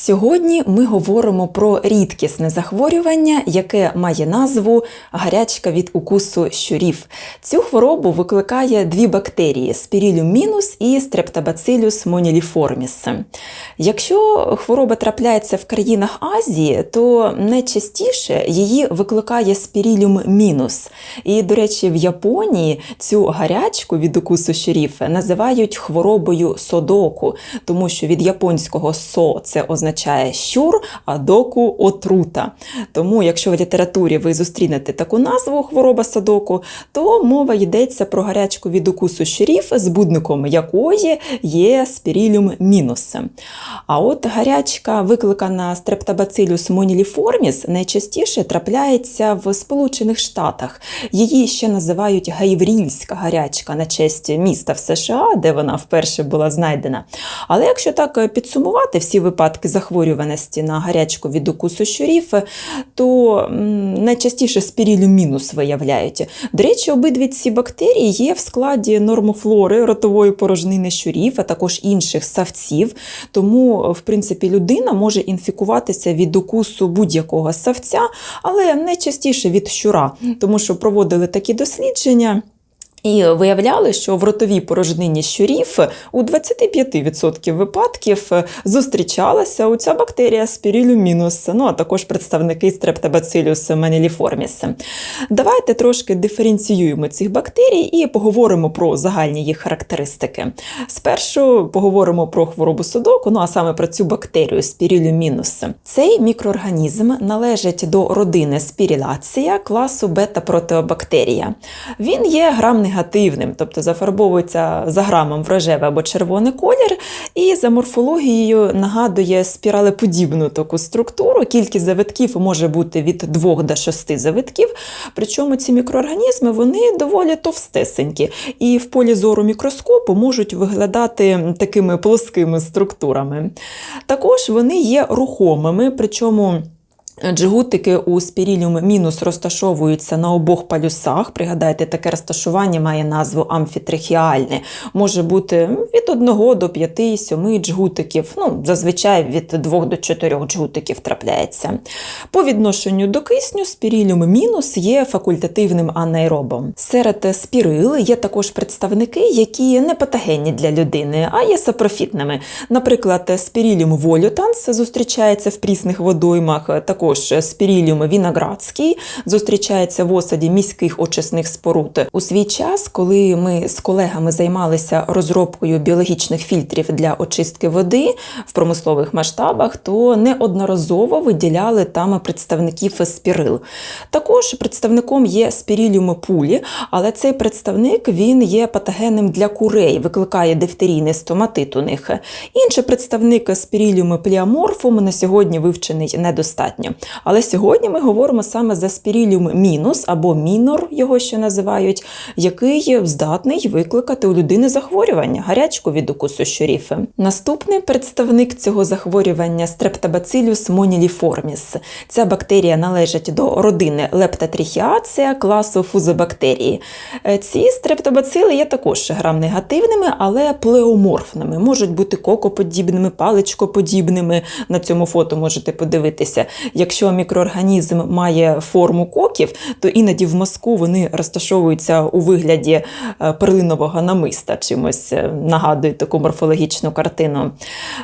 Сьогодні ми говоримо про рідкісне захворювання, яке має назву гарячка від укусу щурів. Цю хворобу викликає дві бактерії Spirillum minus і Streptobacillus moniliformis. Якщо хвороба трапляється в країнах Азії, то найчастіше її викликає Spirillum minus. І, до речі, в Японії цю гарячку від укусу щурів називають хворобою содоку, тому що від японського со це означає щур, а доку отрута. Тому, якщо в літературі ви зустрінете таку назву хвороба садоку, то мова йдеться про гарячку від укусу щурів, збудником якої є спірілюм мінус. А от гарячка, викликана Streptobacillus moniliformis, найчастіше трапляється в Сполучених Штатах. Її ще називають гайврільська гарячка на честь міста в США, де вона вперше була знайдена. Але якщо так підсумувати всі випадки захворюваності на гарячку від укусу щурів, то найчастіше спірілю мінус виявляють. До речі, обидві ці бактерії є в складі нормофлори ротової порожнини щурів, а також інших савців. Тому, в принципі, людина може інфікуватися від укусу будь-якого савця, але найчастіше від щура, тому що проводили такі дослідження. І виявляли, що в ротовій порожнині щурів у 25% випадків зустрічалася оця бактерія спірілюмінус, ну а також представники Streptobacillus moniliformis. Давайте трошки диференціюємо цих бактерій і поговоримо про загальні їх характеристики. Спершу поговоримо про хворобу судоку, ну а саме про цю бактерію спірілюмінус. Цей мікроорганізм належить до родини спірілація класу бета-протеобактерія. Він є грам негативним, тобто зафарбовується за грамом в або червоний колір, і за морфологією нагадує спіралеподібну таку структуру. Кількість завитків може бути від 2 до 6 завитків. Причому ці мікроорганізми вони доволі товстесенькі, і в полі зору мікроскопу можуть виглядати такими плоскими структурами. Також вони є рухомими, причому. Джгутики у спіріліум мінус розташовуються на обох палюсах. Пригадайте, таке розташування має назву амфітрихіальне. Може бути від 1 до 5-7 джгутиків, ну, зазвичай від 2 до 4 джгутиків трапляється. По відношенню до кисню спіріліум мінус є факультативним анаеробом. Серед спірил є також представники, які не патогенні для людини, а є сапрофітними. Наприклад, спіріліум волютанс зустрічається в прісних водоймах. також також спіріліум віноградський зустрічається в осаді міських очисних споруд. У свій час, коли ми з колегами займалися розробкою біологічних фільтрів для очистки води в промислових масштабах, то неодноразово виділяли там представників спірил. Також представником є спіріліум пулі, але цей представник він є патогенним для курей, викликає дифтерійний стоматит у них. Інший представник спіріліум пліаморфум на сьогодні вивчений недостатньо. Але сьогодні ми говоримо саме за спіріліум мінус або мінор, його ще називають, який здатний викликати у людини захворювання, гарячку від укусу щурів. Наступний представник цього захворювання Streptobacillus moniliformis. Ця бактерія належить до родини лептатріхіація класу фузобактерії. Ці стрептобацили є також грамнегативними, але плеоморфними, можуть бути кокоподібними, паличкоподібними. На цьому фото можете подивитися. Якщо мікроорганізм має форму коків, то іноді в мозку вони розташовуються у вигляді е, перлинового намиста, чимось е, нагадують таку морфологічну картину.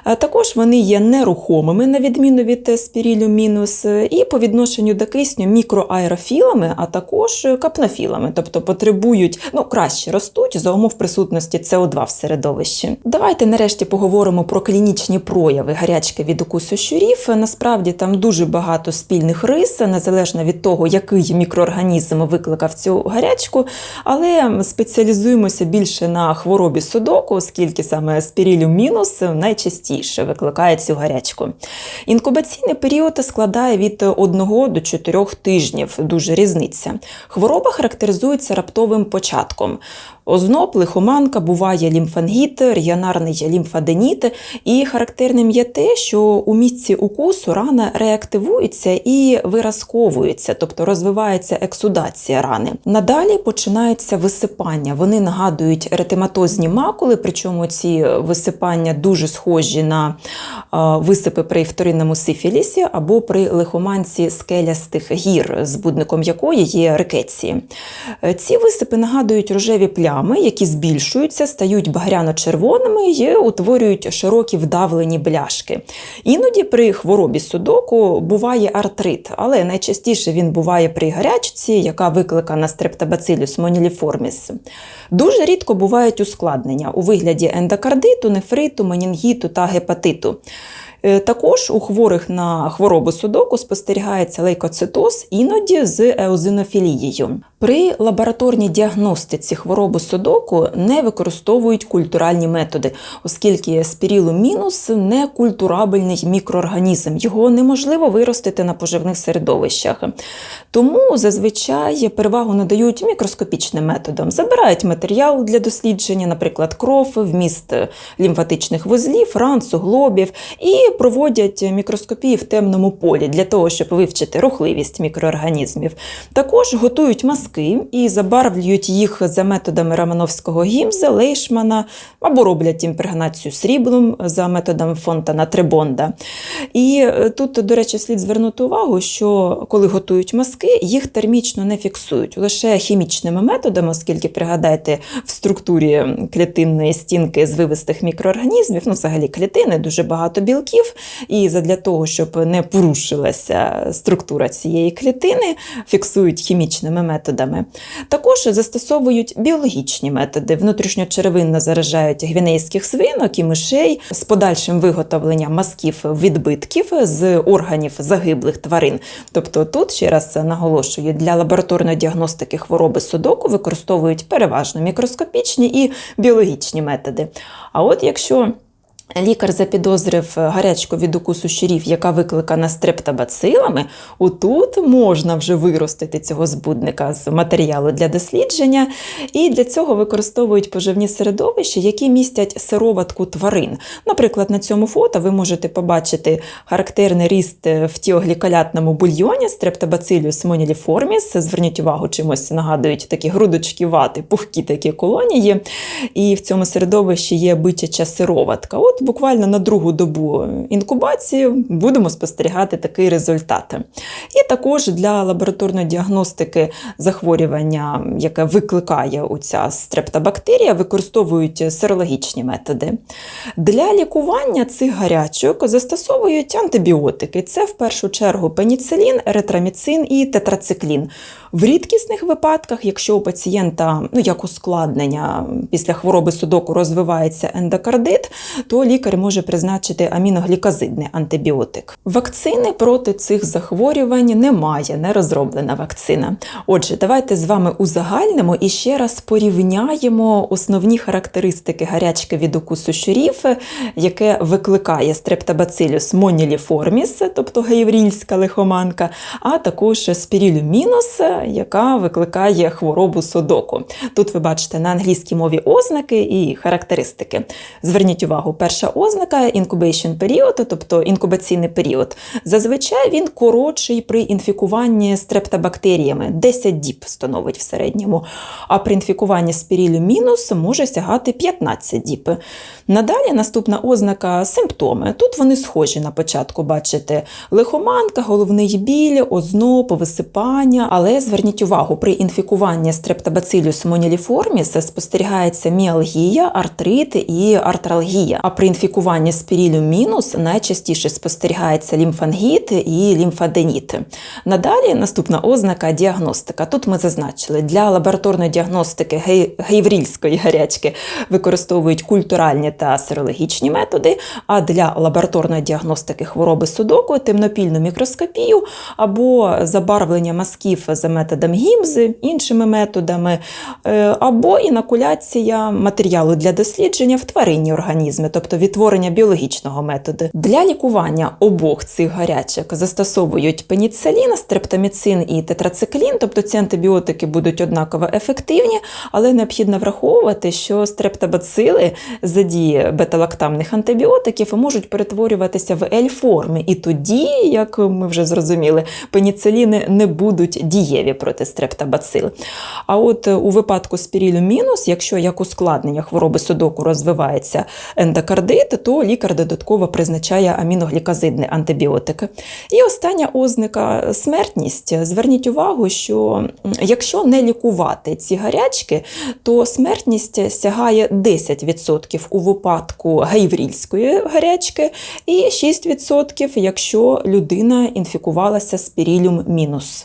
Е, також вони є нерухомими, на відміну від спірілю мінус, і по відношенню до кисню мікроаерофілами, а також капнофілами, тобто потребують, ну краще ростуть за умов присутності СО2 в середовищі. Давайте нарешті поговоримо про клінічні прояви гарячки від укусу щурів. Насправді там дуже багато багато спільних рис, незалежно від того, який мікроорганізм викликав цю гарячку, але спеціалізуємося більше на хворобі судоку, оскільки саме спірілюм мінус найчастіше викликає цю гарячку. Інкубаційний період складає від 1 до 4 тижнів, дуже різниця. Хвороба характеризується раптовим початком. Озноб, лихоманка, буває лімфангіт, регіонарний лімфаденіт, і характерним є те, що у місці укусу рана реактивує інфільтруються і виразковуються, тобто розвивається ексудація рани. Надалі починається висипання. Вони нагадують еретематозні макули, причому ці висипання дуже схожі на висипи при вторинному сифілісі або при лихоманці скелястих гір, збудником якої є рикеції. Е, Ці висипи нагадують рожеві плями, які збільшуються, стають багряно-червоними і утворюють широкі вдавлені бляшки. Іноді при хворобі судоку буває артрит, але найчастіше він буває при гарячці, яка викликана стрептобацилюс моніліформіс. Дуже рідко бувають ускладнення у вигляді ендокардиту, нефриту, менінгіту та гепатиту. Е, Також у хворих на хворобу судоку спостерігається лейкоцитоз, іноді з еозинофілією. При лабораторній діагностиці хвороби судоку не використовують культуральні методи, оскільки спіріломінус не культурабельний мікроорганізм, його неможливо виростити на поживних середовищах. Тому зазвичай перевагу надають мікроскопічним методам. Забирають матеріал для дослідження, наприклад, кров, вміст лімфатичних вузлів, ран, суглобів, і проводять мікроскопії в темному полі для того, щоб вивчити рухливість мікроорганізмів. Також готують маски і забарвлюють їх за методами Романовського гімза, Лейшмана або роблять імпрегнацію сріблом за методом Фонтана Требонда. І е, тут, до речі, слід звернути увагу, що коли готують маски, їх термічно не фіксують лише хімічними методами, оскільки пригадайте, в структурі клітинної стінки з вивистих мікроорганізмів, ну, взагалі клітини, дуже багато білків, і задля того, щоб не порушилася структура цієї клітини, фіксують хімічними методами. Також застосовують біологічні методи. Внутрішньочеревинно заражають гвінейських свинок і мишей з подальшим виготовленням мазків відбитків з органів загиблих тварин. Тобто тут, ще раз наголошую, для лабораторної діагностики хвороби судоку використовують переважно мікроскопічні і біологічні методи. А от якщо Лікар запідозрив гарячку від укусу щурів, яка викликана стрептобацилами, отут можна вже виростити цього збудника з матеріалу для дослідження. І для цього використовують поживні середовища, які містять сироватку тварин. Наприклад, на цьому фото ви можете побачити характерний ріст в тіоглікалятному бульйоні стрептобацилюс моніліформіс. Зверніть увагу, чимось нагадують такі грудочки вати, пухкі такі колонії. І в цьому середовищі є бичача сироватка. От буквально на другу добу інкубації будемо спостерігати такий результат. І також для лабораторної діагностики захворювання, яке викликає оця стрептобактерія, використовують серологічні методи. Для лікування цих гарячок застосовують антибіотики. Це в першу чергу пеніцилін, еритроміцин і тетрациклін. В рідкісних випадках, якщо у пацієнта ну, як ускладнення після хвороби судоку розвивається ендокардит, то лікар може призначити аміноглікозидний антибіотик. Вакцини проти цих захворювань немає, не розроблена вакцина. Отже, давайте з вами узагальнимо і ще раз порівняємо основні характеристики гарячки від укусу щурів, яке викликає стрептобацилюс моніліформіс, тобто гейврільська лихоманка, а також спірілюмінус, яка викликає хворобу судоку. Тут ви бачите на англійській мові ознаки і характеристики. Зверніть увагу, перша ознака incubation період, тобто інкубаційний період. Зазвичай він коротший при інфікуванні стрептобактеріями, 10 діб становить в середньому. А при інфікуванні спірілю мінус може сягати 15 діб. Надалі наступна ознака симптоми. Тут вони схожі на початку, бачите, лихоманка, головний біль, озноб, висипання. Але зверніть увагу, при інфікуванні стрептобацилюс моніліформіс спостерігається міалгія, артрит і артралгія. А при інфікуванні спірілю мінус найчастіше спостерігається лімфангіт і лімфаденіт. Надалі наступна ознака діагностика. Тут ми зазначили, для лабораторної діагностики гей- гейврільської гарячки використовують культуральні та серологічні методи, а для лабораторної діагностики хвороби судоку темнопільну мікроскопію або забарвлення мазків за методом гімзи, іншими методами, е, або інокуляція матеріалу для дослідження в тваринні організми, тобто тобто відтворення біологічного методу. Для лікування обох цих гарячок застосовують пеніцилін, стрептоміцин і тетрациклін, тобто ці антибіотики будуть однаково ефективні, але необхідно враховувати, що стрептобацили за дії бета-лактамних антибіотиків можуть перетворюватися в L-форми, і тоді, як ми вже зрозуміли, пеніциліни не будуть дієві проти стрептобацил. А от у випадку спірілю мінус, якщо як ускладнення хвороби судоку розвивається ендокардит, то лікар додатково призначає аміноглікозидний антибіотик. І остання ознака смертність. Зверніть увагу, що якщо не лікувати ці гарячки, то смертність сягає 10% у випадку гайврільської гарячки і 6%, якщо людина інфікувалася спірілюм мінус.